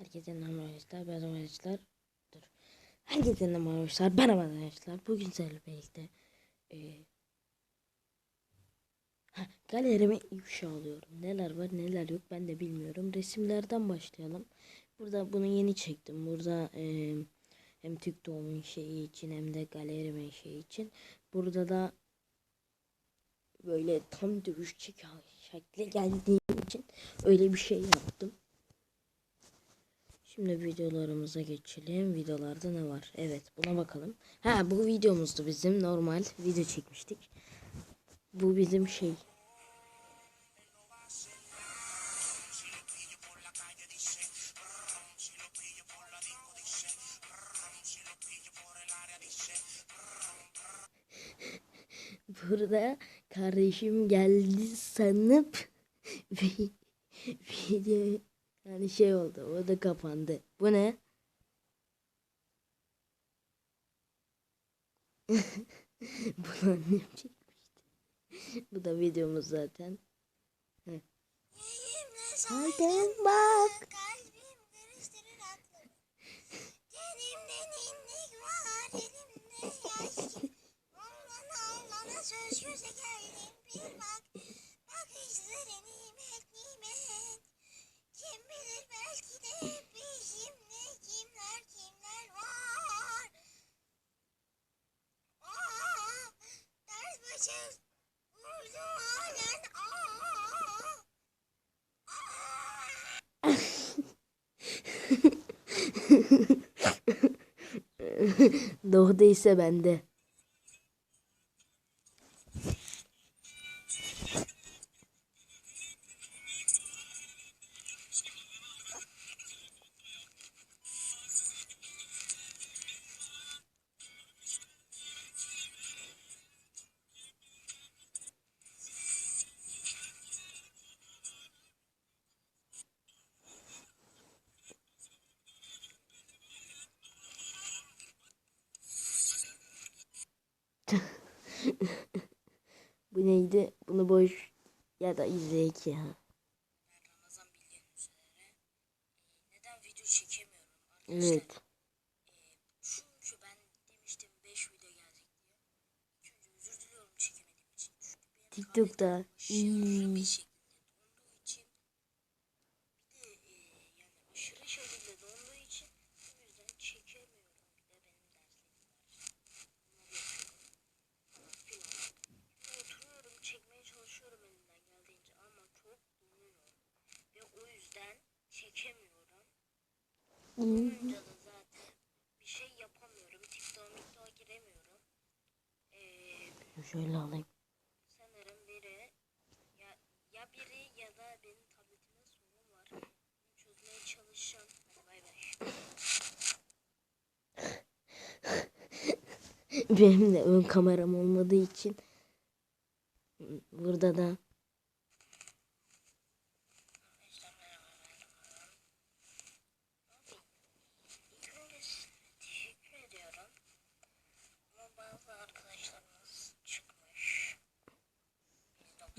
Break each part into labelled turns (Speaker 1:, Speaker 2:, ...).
Speaker 1: Herkese merhaba arkadaşlar. Ben arkadaşlar. Dur. Herkese merhaba arkadaşlar. Ben arkadaşlar. Bugün sizlerle birlikte e, ha, ifşa alıyorum. Neler var neler yok ben de bilmiyorum. Resimlerden başlayalım. Burada bunu yeni çektim. Burada e, hem TikTok'un şeyi için hem de galerimin şeyi için. Burada da böyle tam dövüşçü şekle geldiğim için öyle bir şey yaptım. Şimdi videolarımıza geçelim. Videolarda ne var? Evet buna bakalım. Ha bu videomuzdu bizim. Normal video çekmiştik. Bu bizim şey. Burada kardeşim geldi sanıp vi- video yani şey oldu. O da kapandı. Bu ne? Bunu annem çekmişti. Bu da videomuz zaten. Hadi bak.
Speaker 2: Kalbim karıştırır aklımı. Tenimde
Speaker 1: Doğdu ise bende. Neydi? Bunu boş ya da izleyek ya.
Speaker 3: Ramazan bildiğiniz üzere e, neden video çekemiyorum arkadaşlar?
Speaker 1: Evet.
Speaker 3: E, çünkü ben demiştim 5 video gelecek diye. İlk önce özür diliyorum çekemediğim için. Çünkü benim
Speaker 1: TikTok'ta.
Speaker 3: tabletim aşırı
Speaker 1: Hmm.
Speaker 3: bir şekilde donduğu için bir de e, yani aşırı şekilde donduğu için o yüzden çekemiyorum. Bir de benim derslerim var. Bunları yapıyorum. Falan filan. Oturuyorum çekmeye çalışıyorum elimden geldiğince ama çok donuyor. Ve o yüzden çekemiyorum. Donunca da zaten bir şey yapamıyorum. TikTok'a TikTok'a giremiyorum. Ee,
Speaker 1: Şöyle alayım.
Speaker 3: sanırım biri ya, ya biri ya da benim tabletimde sorun var. Bunu çözmeye çalışacağım. Hadi bay bay.
Speaker 1: Benim de ön kameram olmadığı için burada da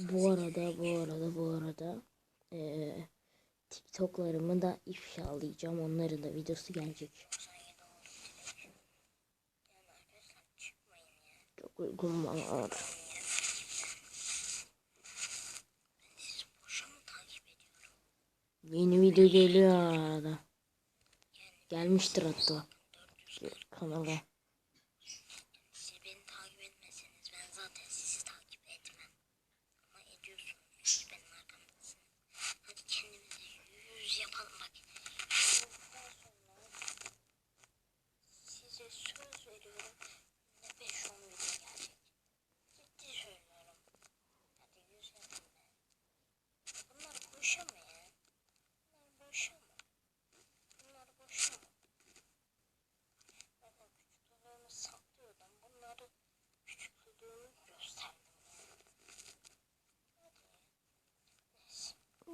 Speaker 1: bu
Speaker 3: 98
Speaker 1: arada bu arada bu arada eee TikTok'larımı da ifşalayacağım. Onların da videosu gelecek.
Speaker 3: 97 olduk direkt. Yani arkadaşlar çıkmayın ya.
Speaker 1: Çok uygun
Speaker 3: ediyorum?
Speaker 1: Yeni video geliyor arada. Gelmiştir hatta
Speaker 3: 400
Speaker 1: kanala.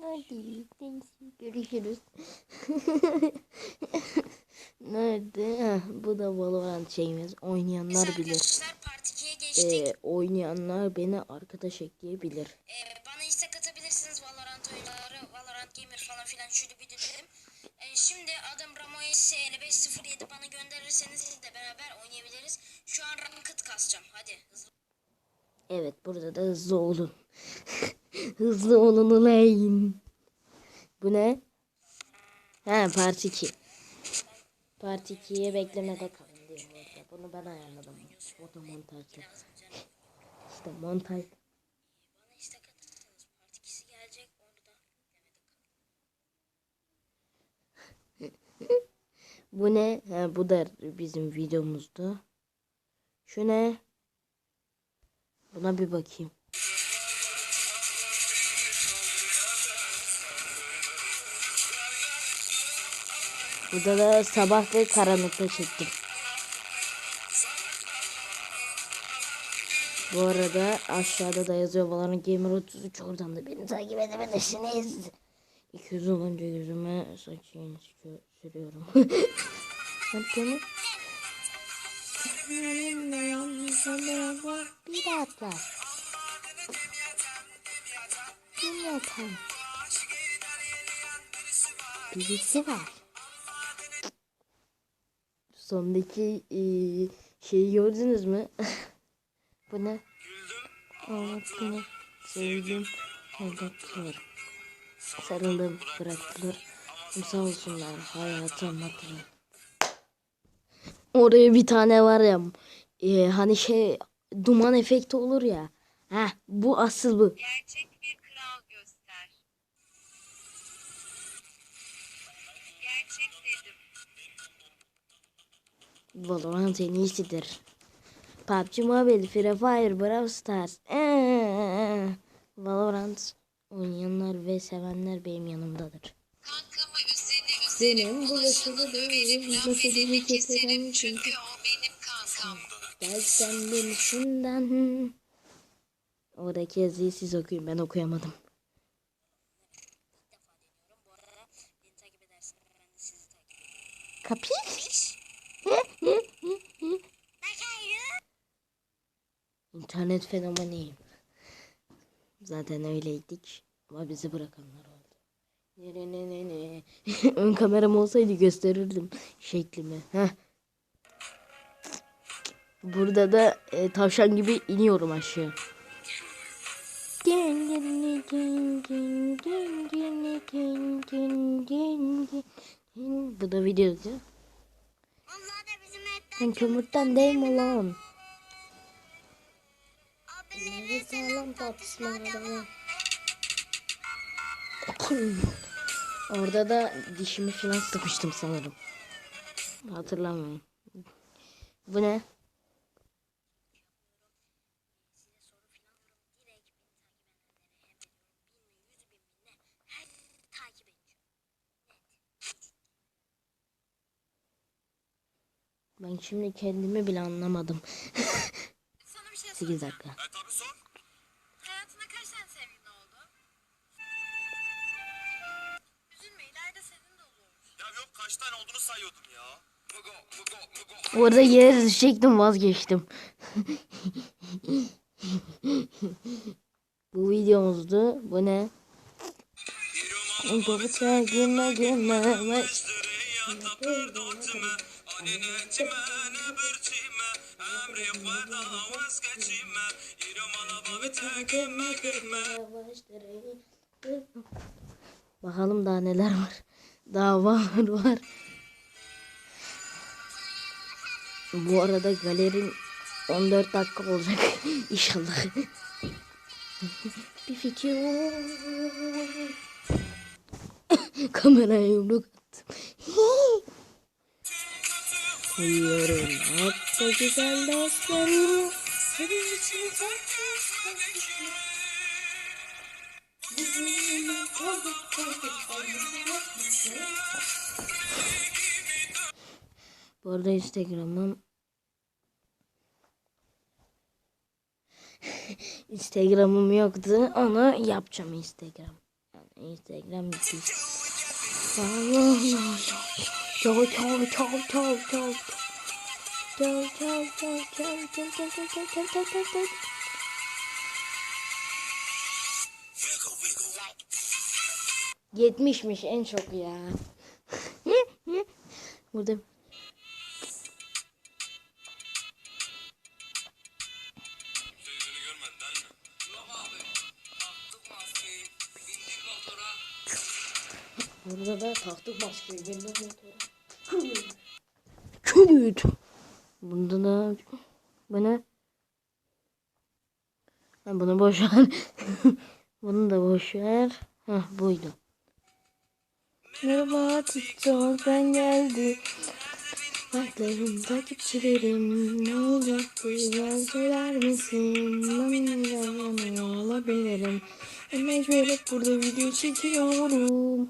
Speaker 3: Hadi. Hadi
Speaker 1: görüşürüz. Nerede? Heh, bu da Valorant şeyimiz. Oynayanlar bilir.
Speaker 3: 2'ye geçtik.
Speaker 1: Ee, oynayanlar beni arkadaş ekleyebilir.
Speaker 3: Ee, bana istek atabilirsiniz Valorant oyuncuları, Valorant Gamer falan filan küçüğü video dedim. Ee, şimdi adım Ramoyes 5507 bana gönderirseniz siz de beraber oynayabiliriz. Şu an ranked kasacağım. Hadi hızlı.
Speaker 1: Evet burada da hızlı olun. hızlı olun ulayın. Bu ne? Ha part 2. Part 2'ye beklemede kalın diyor orada. Bunu ben ayarladım. O da montajlı. İşte montaj.
Speaker 3: Bana istek atarsanız part 2'si gelecek. Orada demede
Speaker 1: Bu ne? Ha, bu da bizim videomuzdu. Şu ne? Buna bir bakayım. Burada da sabah ve karanlıkta çektim. Bu arada aşağıda da yazıyor Valorant Gamer 33 oradan da beni takip edebilirsiniz. 200 olunca yüzüme saçını sürü- sürüyorum. Hadi Bir atla. Bir yatan. Birisi var. Sondaki eee, şeyi gördünüz mü? Bu ne? Ağlattığını sevdim. Aldattılar. Sarıldım, bıraktılar. Sağ olsunlar, hayatı anlattılar. Oraya bir tane var ya, eee, hani şey duman efekti olur ya. Ha, bu asıl bu.
Speaker 2: Gerçek
Speaker 1: Valorant en iyisidir. PUBG Mobile, Free Fire, Brawl Stars. Ee, Valorant oynayanlar ve sevenler benim yanımdadır. Benim bulaşılı değil,
Speaker 2: edeni keserim çünkü o benim kankam.
Speaker 1: Gelsen denisinden. Oradaki yazıyı siz okuyun ben okuyamadım.
Speaker 3: ilk
Speaker 1: İnternet fenomeniyim. Zaten öyleydik ama bizi bırakanlar oldu. Ne ne ne ne. Ön kameram olsaydı gösterirdim şeklimi. Heh. Burada da e, tavşan gibi iniyorum aşağı. Bu da.
Speaker 2: Onlar da
Speaker 1: Sen kömürden değil mi lan? Sağlam tartışmalar Orada da dişimi falan sıkmıştım sanırım. Hatırlamıyorum. Bu ne?
Speaker 3: Size soru falan direkt beni takip edenlere hem ediyorum. Bin mi yüz bin mi ne? Her takip edeceğim.
Speaker 1: Ben şimdi kendimi bile anlamadım.
Speaker 2: Sana bir şey
Speaker 1: 8 dakika.
Speaker 4: E tabi sor.
Speaker 2: Hayatına kaç tane sevgilin oldu? Üzülme ileride senin de olur.
Speaker 4: Ya yok kaç tane olduğunu sayıyordum ya. Mugo, mugo, mugo.
Speaker 1: Bu arada yere düşecektim vazgeçtim. Bu videomuzdu. Bu ne? Baba girme girme. Bakalım daha neler var. Davalar var. Bu arada galerin 14 dakika olacak inşallah. bir fikir Kameraya yumruk attım. Uyuyorum hatta güzel dostlarım. Senin için Bu arada Instagram'ım Instagram'ım yoktu. Onu yapacağım Instagram. Yani Instagram bitti. Çao çao çao çao çao. Çao çao çao çao çao çao çao çao çao çao çao çao. 70'miş en çok ya. Burada burada da taktık maskeyi. Bilmem motora. Küt. Bunda da bu ne? Ha, bunu boş ver. bunu da boş ver. Hah buydu. Merhaba TikTok ben geldim. Baklarım takipçilerim ne olacaktı ben söyler misin? Ben ne olabilirim? Mecbur hep burada video çekiyorum.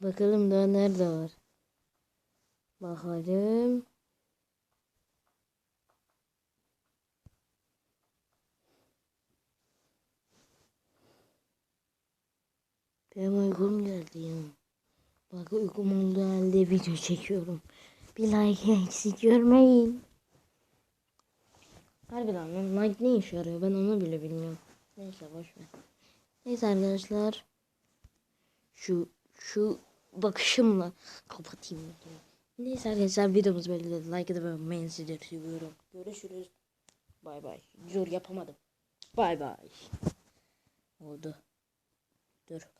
Speaker 1: Bakalım daha nerede var? Bakalım. Benim uykum geldi ya. Bak uykum olduğu halde video çekiyorum. Bir like eksik görmeyin. Harbiden lan like ne işe yarıyor ben onu bile bilmiyorum. Neyse boş ver. Neyse arkadaşlar. Şu şu bakışımla kapatayım videoyu. Neyse arkadaşlar videomuz de like edip beğenmeyi sizleri seviyorum. Görüşürüz. Bay bay. Dur yapamadım. Bay bay. Oldu. Dur kapat.